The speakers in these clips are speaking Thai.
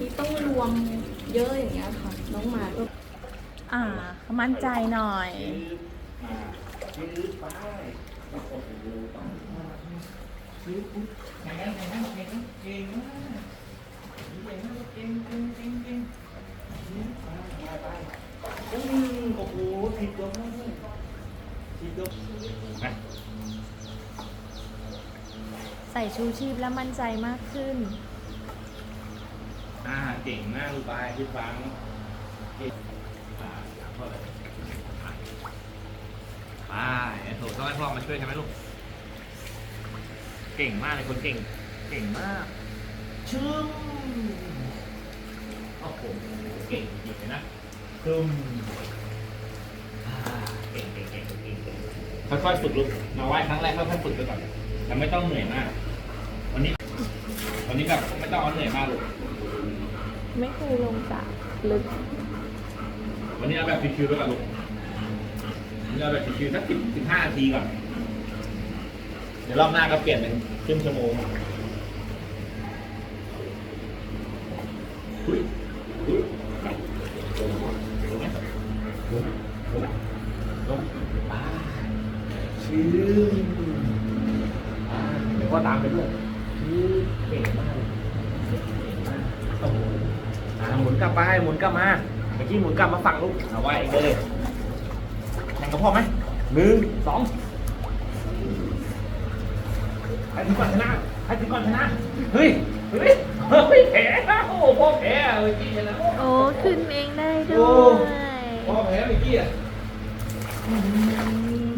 มเยอะอย่างเงี้ยค่ะ น้องหมาก็อ่า มั่นใจหน่อยมายืดไปโอ้โหต้องมายืดปุ๊บแข่งกันแข่งกันแข่งกันเก่งมากเก่งมากเก่งเก่งเก่งเก่งยืดไปไปไปอืมโอ้โหผิดยกมากเลยผิดยกไปใส่ชูชีพแล้วมั่นใจมากขึ้นอ่า เก่งมากลูกไปพี่ฟังเก่งอ่าพ่อเลยไปโถต้องให้พ่อมาช่วยใช่ไหมลูก เก่งมากเลยคนเก่ง เก่งมาก ชึ้มโอ้โหเก่งจริงๆเลยนะชึ้มเก่งเก่งเก่งเก่งเก่งค่อยๆฝึกลูกมาไหว้ครั้งแรกค่อยๆฝึกไปก่อนแต่ไม่ต้องเหนื่อยมาก วันนี้ วันนี้แบบไม่ต้องเอาเหนื่อยมากลูก ไม่เคยลงสระลึก วันนี้เอาแบบชิวๆไปก่อนลูกวันนี้เอาแบบชิวๆสักสิบสิบห้านาทีก่อน เดี๋ยวรอบหน้าก็เปลี่ยนเป็นครึ่งชั่วโมงอุ๊ยอุ๊ยลงลงไหมลงลงลงอ่าชื่ออ่าเดี๋ยวพ่อตามไปด้วยชื่อเก่งมากเก่งมากโอ้โหอ่า หมุนกลับไปหมุนกลับมาเมื่อกี้หมุนกลับมาฝั่งลูกเอาไว้เองเลยแข่งกับพ่อไหมหนึ่งสองให้ถึงก่อนชนะให้ถึงก่อนชนะเฮ้ยเฮ้ยเฮ้ยแพ้โอ้โหพ่อแพ้เมื่อกี้ชนะโอ้ขึ้นเองได้ด้โอ้วยพ่อแพ้เมื่อกี้อะอืม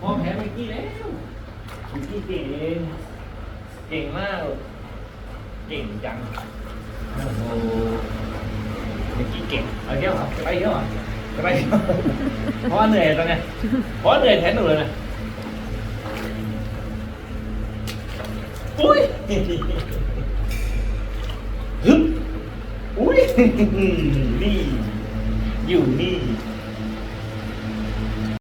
พ่อแพ้เมื่อกี้แล้วเมื่อกี้เก่งเองเก่งมาก เก่งจังโอ้ อย่างนี้เก่งเอาเที่ยวเหรอจะไปเที่ยวเหรอจะไปเที่ยวเพราะเหนื่อยตอนเนี้ยเพราะเหนื่อยแทนหนูเลยนะอุ้ยฮึบอุ้ยนี่อยู่นี่